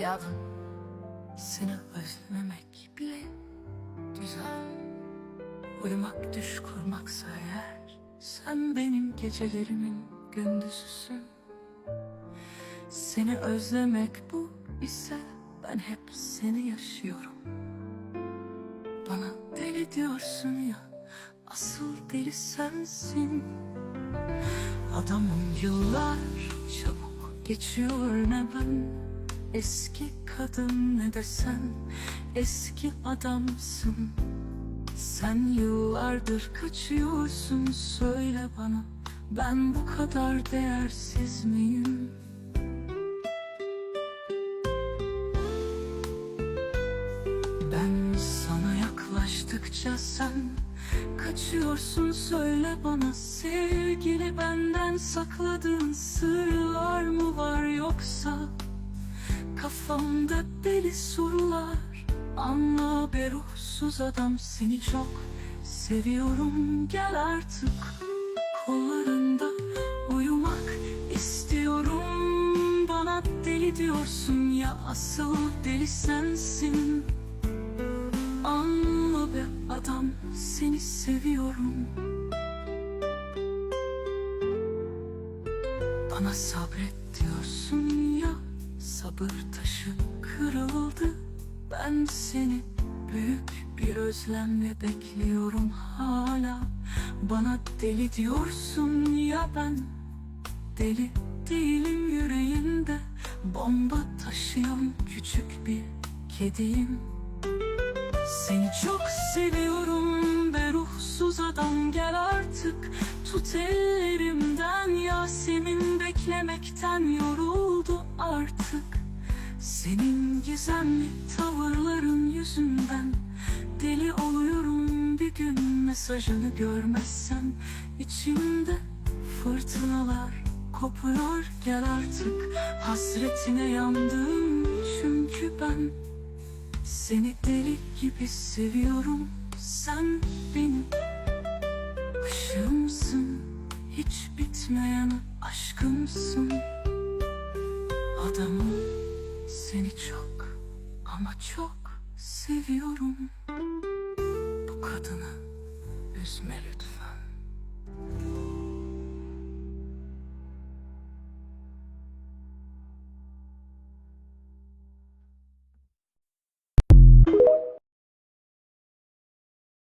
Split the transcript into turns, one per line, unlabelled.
Yavrum seni özlememek bile güzel. Uyumak düş kurmaksa eğer Sen benim gecelerimin gündüzüsün. Seni özlemek bu ise Ben hep seni yaşıyorum. Bana deli diyorsun ya Asıl deli sensin. Adamım yıllar çabuk geçiyor ne ben Eski kadın ne desen eski adamsın Sen yıllardır kaçıyorsun söyle bana Ben bu kadar değersiz miyim? Ben sana yaklaştıkça sen Kaçıyorsun söyle bana sevgili benden sakladığın sırlar mı var yoksa Kafamda deli sorular. Anla be ruhsuz adam seni çok seviyorum. Gel artık kollarında uyumak istiyorum. Bana deli diyorsun ya asıl deli sensin. Anla be adam seni seviyorum. Bana sabret Sabır taşı kırıldı. Ben seni büyük bir özlemle bekliyorum hala. Bana deli diyorsun ya ben Deli değilim yüreğinde. Bomba taşıyan küçük bir kediyim. Seni çok seviyorum be ruhsuz adam gel artık. Tut ellerimden Yasemin beklemekten yoruldu artık Senin gizemli tavırların yüzünden Deli oluyorum bir gün mesajını görmezsem. İçimde fırtınalar kopuyor gel artık Hasretine yandım. Çünkü ben seni deli gibi seviyorum. Sen benim ışığımsın Hiç bitmeyen aşkımsın. Adamım seni çok ama çok seviyorum